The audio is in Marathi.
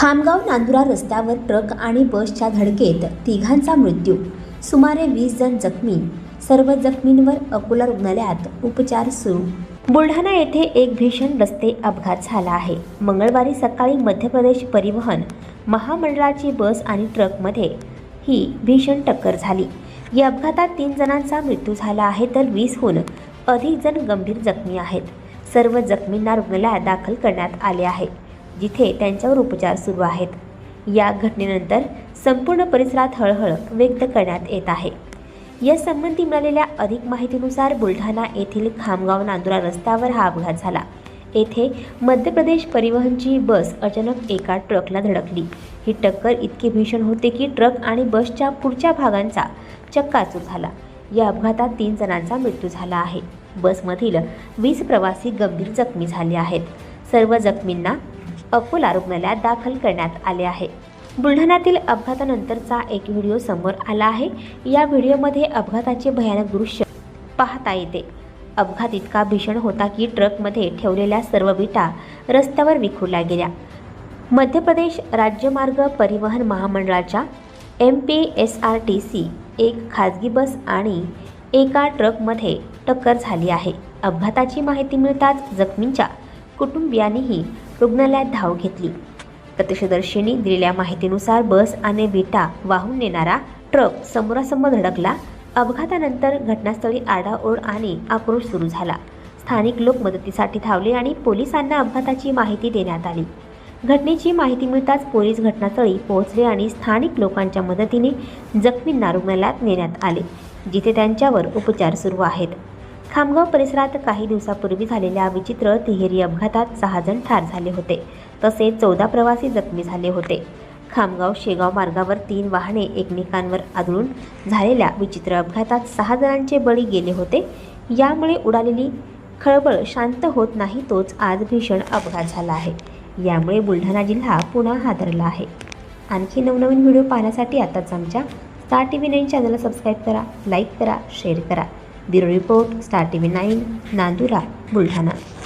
खामगाव नांदुरा रस्त्यावर ट्रक आणि बसच्या धडकेत तिघांचा मृत्यू. सुमारे वीस जण जखमी. सर्व जखमींवर अकोला रुग्णालयात उपचार सुरू. बुलढाणा येथे एक भीषण रस्ते अपघात झाला आहे. मंगळवारी सकाळी मध्य प्रदेश परिवहन महामंडळाची बस आणि ट्रकमध्ये ही भीषण टक्कर झाली. या अपघातात तीन जणांचा मृत्यू झाला आहे तर वीसहून अधिक जण गंभीर जखमी आहेत. सर्व जखमींना रुग्णालयात दाखल करण्यात आले आहे. जिथे त्यांच्यावर उपचार सुरू आहेत. या घटनेनंतर संपूर्ण परिसरात हळहळ व्यक्त करण्यात येत आहे. यासंबंधी मिळालेल्या अधिक माहितीनुसार बुलढाणा येथील खामगाव नांदुरा रस्त्यावर हा अपघात झाला. येथे मध्य प्रदेश परिवहनची बस अचानक एका ट्रकला धडकली. ही टक्कर इतकी भीषण होते की ट्रक आणि बसच्या पुढच्या भागांचा चक्काचूर झाला. या अपघातात तीन जणांचा मृत्यू झाला आहे. बसमधील वीस प्रवासी गंभीर जखमी झाले आहेत. सर्व जखमींना अकोला रुग्णालयात दाखल करण्यात आले आहे. बुलढाण्यातील अपघातानंतरचा एक व्हिडिओ समोर आला आहे. या व्हिडिओमध्ये अपघाताचे भयानक दृश्य पाहता येते. अपघात इतका भीषण होता की ट्रकमध्ये ठेवलेल्या सर्व विटा रस्त्यावर विखुरल्या गेल्या. मध्य प्रदेश राज्यमार्ग परिवहन महामंडळाच्या M P S R T C एक खाजगी बस आणि एका ट्रकमध्ये टक्कर झाली आहे. अपघाताची माहिती मिळताच जखमींच्या कुटुंबियांनीही रुग्णालयात धाव घेतली. प्रत्यक्षदर्शींनी दिलेल्या माहितीनुसार बस आणि विटा वाहून नेणारा ट्रक समोरासमोर धडकला. अपघातानंतर घटनास्थळी आडाओढ आणि आक्रोश सुरू झाला. स्थानिक लोक मदतीसाठी धावले आणि पोलिसांना अपघाताची माहिती देण्यात आली. घटनेची माहिती मिळताच पोलीस घटनास्थळी पोहोचले आणि स्थानिक लोकांच्या मदतीने जखमींना रुग्णालयात नेण्यात आले जिथे त्यांच्यावर उपचार सुरू आहेत. खामगाव परिसरात काही दिवसापूर्वी झालेल्या विचित्र तिहेरी अपघातात सहा जण ठार झाले होते. तसेच चौदा प्रवासी जखमी झाले होते. खामगाव शेगाव मार्गावर तीन वाहने एकमेकांवर आदळून झालेल्या विचित्र अपघातात सहा जणांचे बळी गेले होते. यामुळे उडालेली खळबळ शांत होत नाही तोच आज भीषण अपघात झाला आहे. यामुळे बुलढाणा जिल्हा पुन्हा हादरला आहे. आणखी नवनवीन व्हिडिओ पाहण्यासाठी आताच आमच्या स्टार टी व्ही नाईन चॅनलला सबस्क्राईब करा लाईक करा शेअर करा. Bureau report star T V nine Nandura Buldhana.